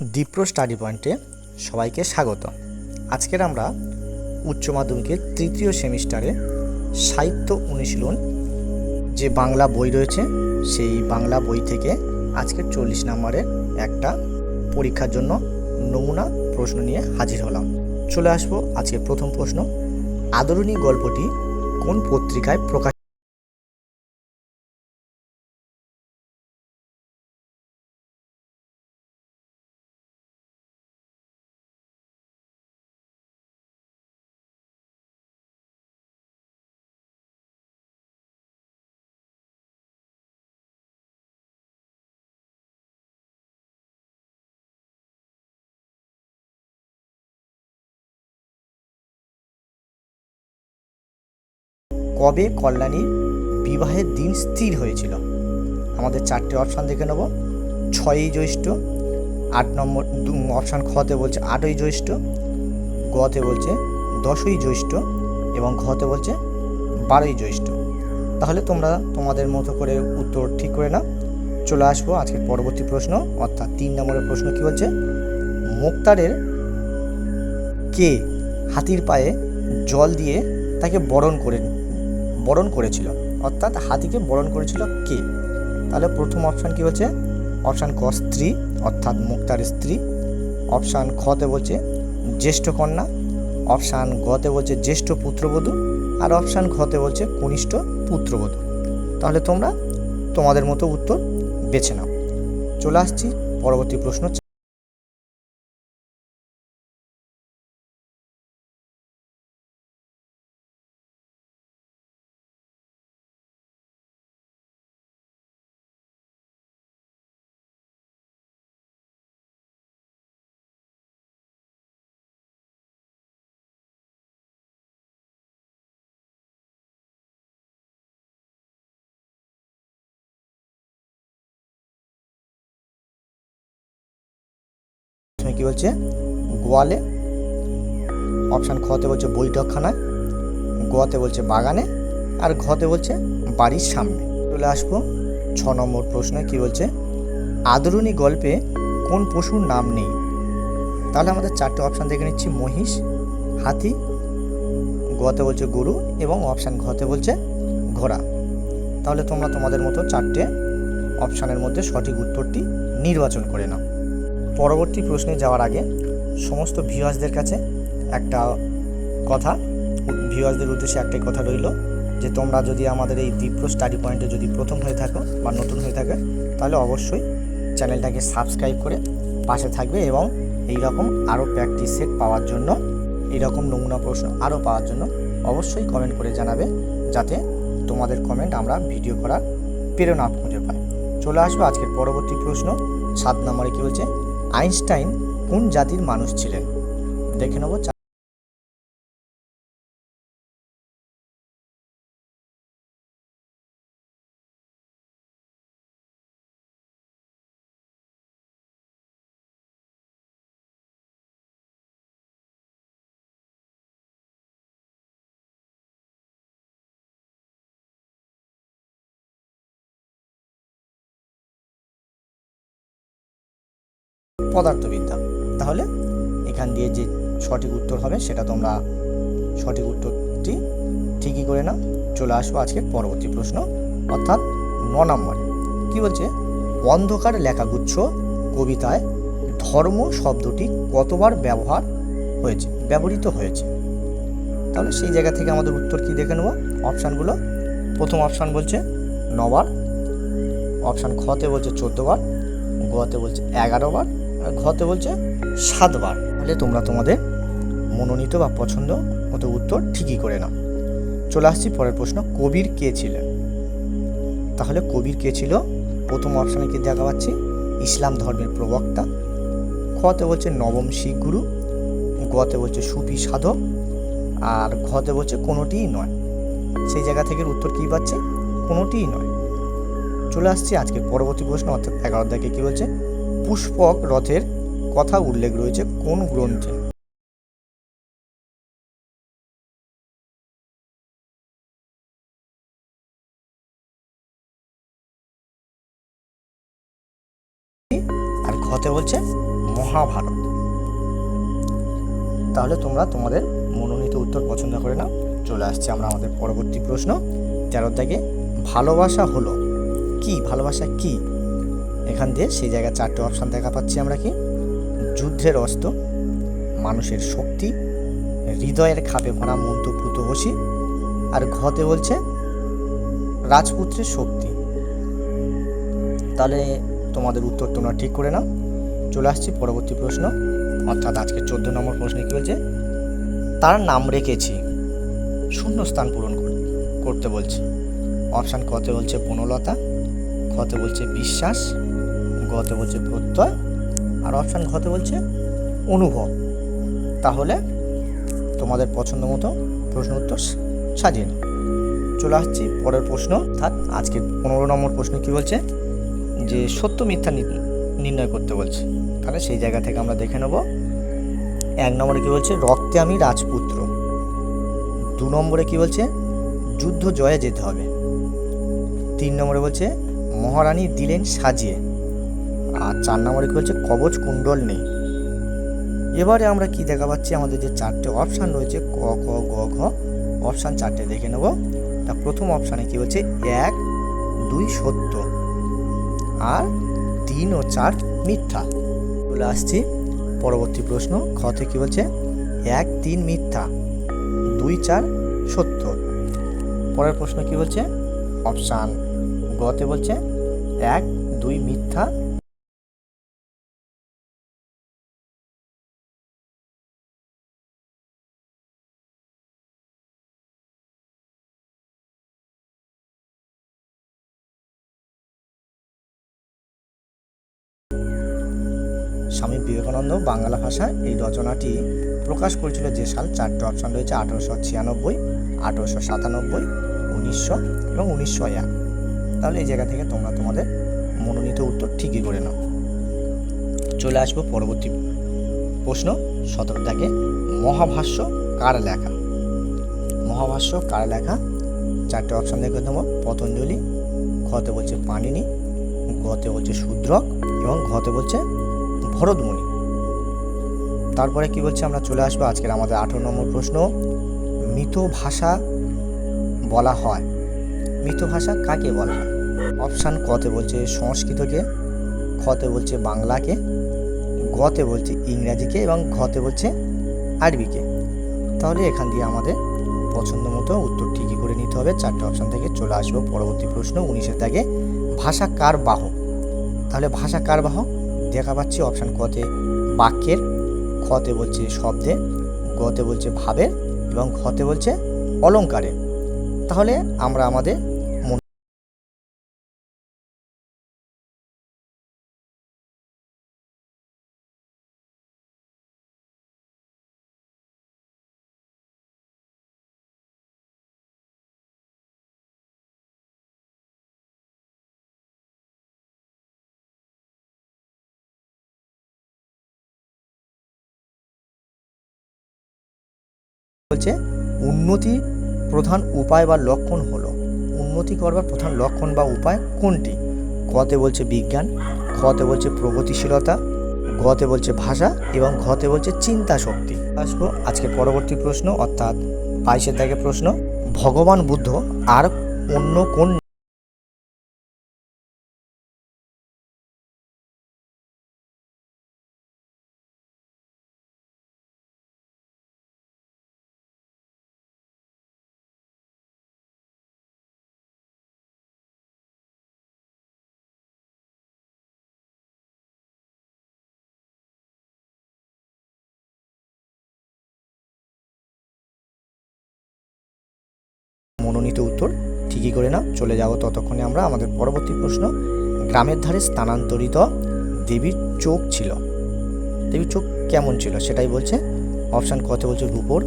Dipra study পয়েন্টে সবাইকে স্বাগত। আজকের আমরা উচ্চ মাধ্যমিকের তৃতীয় সেমিস্টারে সাহিত্য অনুশীলন যে বাংলা বই রয়েছে, সেই বাংলা বই থেকে আজকের চল্লিশ নম্বরের একটা পরীক্ষার জন্য নমুনা প্রশ্ন নিয়ে হাজির হলাম। চলে আসব আজকের প্রথম প্রশ্ন, আদরণী গল্পটি কোন পত্রিকায় প্রকাশ কবে কল্যাণীর বিবাহের দিন স্থির হয়েছিল? আমাদের চারটে অপশান দেখে নেব। ছয়ই জ্যৈষ্ঠ, আট নম্বর অপশান খতে বলছে আটই জ্যৈষ্ঠ গতে বলছে দশই জ্যৈষ্ঠ এবং ঘতে বলছে বারোই জ্যৈষ্ঠ। তাহলে তোমরা তোমাদের মতো করে উত্তর ঠিক করে নাও। চলে আসব আজকের পরবর্তী প্রশ্ন, অর্থাৎ তিন নম্বরের প্রশ্ন কি বলছে? মুক্তারের কে হাতির পায়ে জল দিয়ে তাকে বরণ করে বরণ করেছিল। অর্থাৎ হাতিকে বরণ করেছিল কে? তাহলে প্রথম অপশান কি বলছে? অপশান ক স্ত্রী, অর্থাৎ মুক্তার স্ত্রী। অপশান খতে বলছে জ্যেষ্ঠ কন্যা। অপশান গতে বলছে জ্যেষ্ঠ পুত্রবধূ। আর অপশান ঘতে বলছে কনিষ্ঠ পুত্রবধূ। তাহলে তোমরা তোমাদের মতো উত্তর বেছে নাও। চলে আসছি পরবর্তী প্রশ্ন প্রথমে কি বলছে? গোয়ালে। অপশান খতে বলছে বৈঠকখানায় গতে বলছে বাগানে, আর ঘতে বলছে বাড়ির সামনে। চলে আসব ছ নম্বর প্রশ্নে, কি বলছে? আদরণী গল্পে কোন পশুর নাম নেই? তাহলে আমাদের চারটে অপশান দেখে নিচ্ছি, মহিষ, হাতি গতে বলছে গরু এবং অপশান ঘতে বলছে ঘোড়া। তাহলে তোমরা তোমাদের মতো চারটে অপশানের মধ্যে সঠিক উত্তরটি নির্বাচন করে নাও। পরবর্তী প্রশ্নে যাওয়ার আগে সমস্ত ভিউয়ার্সদের কাছে একটা কথা ভিউয়ার্সদের উদ্দেশ্যে একটাই কথা রইল যে তোমরা যদি আমাদের এই দীপ্র স্টাডি পয়েন্টে যদি প্রথম হয়ে থাকো বা নতুন হয়ে থাকে, তাহলে অবশ্যই চ্যানেলটাকে সাবস্ক্রাইব করে পাশে থাকবে এবং এই রকম আরও প্র্যাকটিস সেট পাওয়ার জন্য এই রকম নমুনা প্রশ্ন আরও পাওয়ার জন্য অবশ্যই কমেন্ট করে জানাবে যাতে তোমাদের কমেন্ট আমরা ভিডিও করার প্রেরণা খুঁজে পাই। চলে আসব আজকের পরবর্তী প্রশ্ন, সাত নম্বরে কী বলছে? আইনস্টাইন কোন জাতির মানুষ ছিলেন? দেখে নেব পদার্থবিদ্যা। তাহলে এখান দিয়ে যে সঠিক উত্তর হবে, সেটা তোমরা সঠিক উত্তরটি ঠিকই করে নাও। চলে আসব আজকের পরবর্তী প্রশ্ন, অর্থাৎ ন নম্বরে। কি বলছে? অন্ধকার লেখাগুচ্ছ কবিতায় ধর্ম শব্দটি কতবার ব্যবহার হয়েছে, ব্যবহৃত হয়েছে? তাহলে সেই জায়গা থেকে আমাদের উত্তর কি দেখে নেব? অপশানগুলো। প্রথম অপশান বলছে নবার। অপশান খতে বলছে চোদ্দোবার গতে বলছে এগারো বার আর ঘতে বলছে সাতবার। তাহলে তোমরা তোমাদের মনোনীত বা পছন্দ মতো উত্তর ঠিকই করে নাও। চলে আসছি পরের প্রশ্ন, কবির কে ছিলেন? তাহলে কবির কে ছিল? প্রথম অপশানে কি দেখা পাচ্ছি? ইসলাম ধর্মের প্রবক্তা। খতে বলছে নবম শিখ গুরু। গতে বলছে সুফি সাধক। আর ঘতে বলছে কোনোটিই নয়। সেই জায়গা থেকে উত্তর কী পাচ্ছে? কোনোটিই নয়। চলে আসছি আজকের পরবর্তী প্রশ্ন, অর্থাৎ এগারো থেকে কী বলছে? পুষ্পক রথের কথা উল্লেখ রয়েছে কোন গ্রন্থে? আর ঘতে বলছে মহাভারত। তাহলে তোমরা তোমাদের মনোনীত উত্তর পছন্দ করে নাও। চলে আসছে আমরা আমাদের পরবর্তী প্রশ্ন। তেরো থেকে ভালোবাসা হলো কি? ভালোবাসা কি? এখান দিয়ে সেই জায়গায় চারটে অপশান দেখা পাচ্ছি আমরা কি? যুদ্ধের অস্ত্র, মানুষের শক্তি, হৃদয়ের খাপে ভরা মন্ত্রপ্লুত বসি আর ঘতে বলছে রাজপুত্রের শক্তি। তাহলে তোমাদের উত্তর তোমরা ঠিক করে নাও। চলে আসছি পরবর্তী প্রশ্ন। অর্থাৎ আজকে চোদ্দ নম্বর প্রশ্নে কী বলছে? তার নাম রেখেছি। শূন্যস্থান পূরণ করতে বলছে। অপশান কতে বলছে বনলতা খতে বলছে বিশ্বাস গতে বলছে প্রত্যয়, আর অপশান ঘতে বলছে অনুভব। তাহলে তোমাদের পছন্দ মতো প্রশ্ন উত্তর সাজিয়ে নাও। চলে আসছি পরের প্রশ্ন। অর্থাৎ আজকের পনেরো নম্বর প্রশ্ন কি বলছে? যে সত্য মিথ্যা নি- নির্ণয় করতে বলছে। তাহলে সেই জায়গা থেকে আমরা দেখে নেব। এক নম্বরে কি বলছে? রক্তে আমি রাজপুত্র। দু নম্বরে কি বলছে? যুদ্ধ জয়ে যেতে হবে। তিন নম্বরে বলছে, মহারানী দিলেন সাজিয়ে। আর চার নম্বরে কি বলছে? কবচ কুণ্ডল নেই। এবারে আমরা কি দেখা পাচ্ছি? আমাদের যে চারটে অপশান রয়েছে, ক, খ, গ, ঘ অপশান চারটে দেখে নেব। তা প্রথম অপশানে কি বলছে? এক, দুই সত্য আর তিন ও চার মিথ্যা। চলে আসছি পরবর্তী প্রশ্ন। খতে কি বলছে? এক, তিন মিথ্যা, দুই, চার সত্য। পরের প্রশ্ন কি বলছে? অপশান গতে বলছে, এক, দুই মিথ্যা স্বামী বিবেকানন্দ বাংলা ভাষায় এই রচনাটি প্রকাশ করেছিল যে সাল চারটে অপশান রয়েছে, আঠেরোশো ছিয়ানব্বই, আঠেরোশো সাতানব্বই, উনিশশো এবং উনিশশো এক। তাহলে এই জায়গা থেকে তোমরা তোমাদের মনোনীত উত্তর ঠিকই করে নাও। চলে আসব পরবর্তী প্রশ্ন সতেরো থেকে মহাভাষ্য কার লেখা? মহাভাষ্য কার লেখা? চারটে অপশান দেখে তোমার পতঞ্জলি খতে বলছে পানিনি গতে বলছে শূদ্রক এবং ঘতে বলছে ভরতমণি তারপরে কি বলছে আমরা চলে আসব আজকের আমাদের আঠেরো নম্বর প্রশ্ন। মৃত ভাষা বলা হয়। মৃত ভাষা কাকে বলা হয়? অপশান কতে বলছে সংস্কৃতকে, খতে বলছে বাংলাকে, গতে বলছে ইংরাজিকে এবং ঘতে বলছে আরবিকে। তাহলে এখান দিয়ে আমাদের পছন্দ মতো উত্তর ঠিকই করে নিতে হবে। চারটে অপশান থেকে চলে আসব। পরবর্তী প্রশ্ন উনিশের দাগে ভাষা কার বাহক? তাহলে ভাষা কার বাহক? দেখা পাচ্ছি অপশান কতে, বাক্যের ক্ষতে বলছে শব্দে, গতে বলছে ভাবে এবং ক্ষতে বলছে অলঙ্কারে। তাহলে আমরা আমাদের বলছে, উন্নতি প্রধান উপায় বা লক্ষণ হলো, উন্নতি করবার প্রধান লক্ষণ বা উপায় কোনটি? কতে বলছে বিজ্ঞান কতে বলছে প্রগতিশীলতা, গতে বলছে ভাষা এবং ঘতে বলছে চিন্তা শক্তি। আসব আজকে পরবর্তী প্রশ্ন, অর্থাৎ বাইশের দাগে প্রশ্ন, ভগবান বুদ্ধ আর অন্য কোন মনোনীত উত্তর ঠিকই করে না চলে যাব ততক্ষণে আমরা আমাদের পরবর্তী প্রশ্ন। গ্রামের ধারে স্থানান্তরিত দেবীর চোখ ছিল। দেবীর চোখ কেমন ছিল সেটাই বলছে। অপশান কতে বলছে রূপোর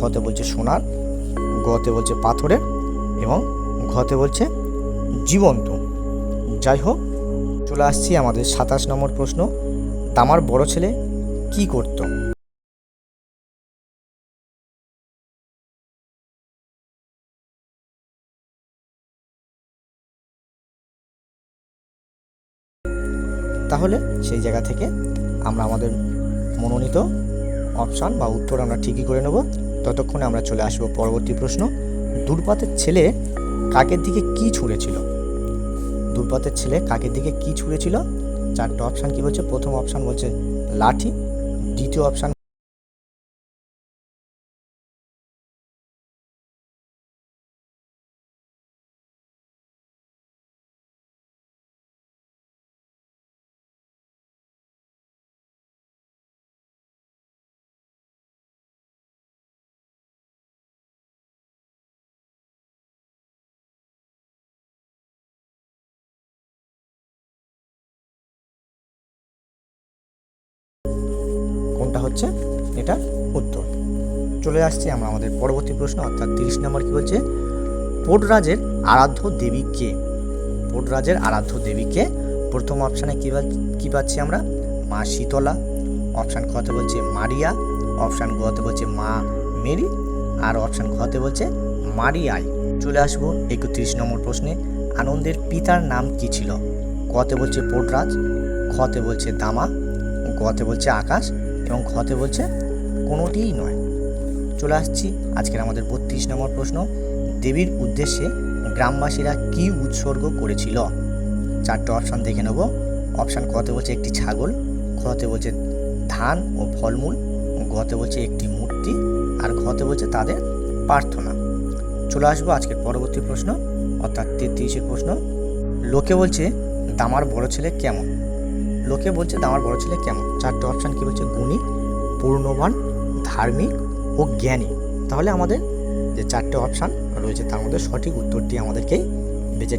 খতে বলছে সোনার গতে বলছে পাথরের এবং ঘতে বলছে জীবন্ত। যাই হোক, চলে আসছি আমাদের সাতাশ নম্বর প্রশ্ন। তামার বড় ছেলে কি করতো? সেই জায়গা থেকে আমরা আমাদের মনোনীত অপশান বা উত্তর আমরা ঠিকই করে নেব। ততক্ষণে আমরা চলে আসব পরবর্তী প্রশ্ন। দুর্পাতের ছেলে কাকের দিকে কি ছুঁড়েছিল? দুর্পাতের ছেলে কাকের দিকে কি ছুঁড়েছিল? চারটে অপশান কি বলছে? প্রথম অপশান বলছে লাঠি, দ্বিতীয় অপশান হচ্ছে? এটা উত্তর। চলে আসছে আমরা আমাদের পরবর্তী প্রশ্ন, অর্থাৎ তিরিশ নম্বর কি বলছে? পোটরাজের আরাধ্য দেবী কে? পোটরাজের আরাধ্য দেবী কে? প্রথম অপশানে কী কী পাচ্ছি আমরা? মা শীতলা। অপশান খতে বলছে মারিয়া। অপশান গতে বলছে মা মেরি। আর অপশান খতে বলছে মারিয়াই। চলে আসব একত্রিশ নম্বর প্রশ্নে। আনন্দের পিতার নাম কি ছিল? কতে বলছে পোটরাজ খতে বলছে দামা গতে বলছে আকাশ এবং খতে বলছে, কোনোটিই নয়। চলে আসছি আজকের আমাদের বত্রিশ নম্বর প্রশ্ন। দেবীর উদ্দেশ্যে গ্রামবাসীরা কি উৎসর্গ করেছিল? চারটে অপশান দেখে নেব। অপশান কতে বলছে একটি ছাগল খতে বলছে ধান ও ফলমূল গতে বলছে একটি মূর্তি, আর ঘতে বলছে তাদের প্রার্থনা। চলে আসব আজকের পরবর্তী প্রশ্ন, অর্থাৎ তেত্রিশের প্রশ্ন। লোকে বলছে, দামার বড় ছেলে কেমন? লোকে বলছে দামার বড় ছেলে কেমন? চারটে অপশান কী বলছে? গুণী, পূর্ণবান, ধার্মিক ও জ্ঞানী। তাহলে আমাদের যে চারটে অপশান রয়েছে, তার মধ্যে সঠিক উত্তরটি আমাদেরকেই বেঁচে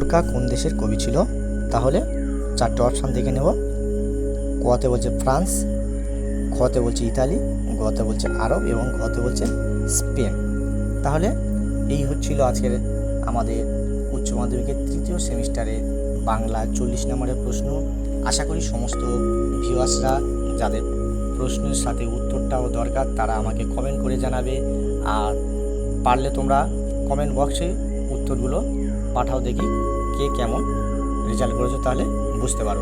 লোরকা কোন দেশের কবি ছিল? তাহলে চারটে অপশান দেখে নেব। কতে বলছে ফ্রান্স খতে বলছে ইতালি গতে বলছে আরব এবং ঘতে বলছে স্পেন। তাহলে এই হচ্ছিল আজকের আমাদের উচ্চ মাধ্যমিকের তৃতীয় সেমিস্টারে বাংলা চল্লিশ নম্বরের প্রশ্ন। আশা করি সমস্ত ভিউয়ার্সরা যাদের প্রশ্নের সাথে উত্তরটাও দরকার, তারা আমাকে কমেন্ট করে জানাবে। আর পারলে তোমরা কমেন্ট বক্সে উত্তরগুলো পাঠাও দেখি। কে কেমন রেজাল্ট করেছ তাহলে বুঝতে পারো।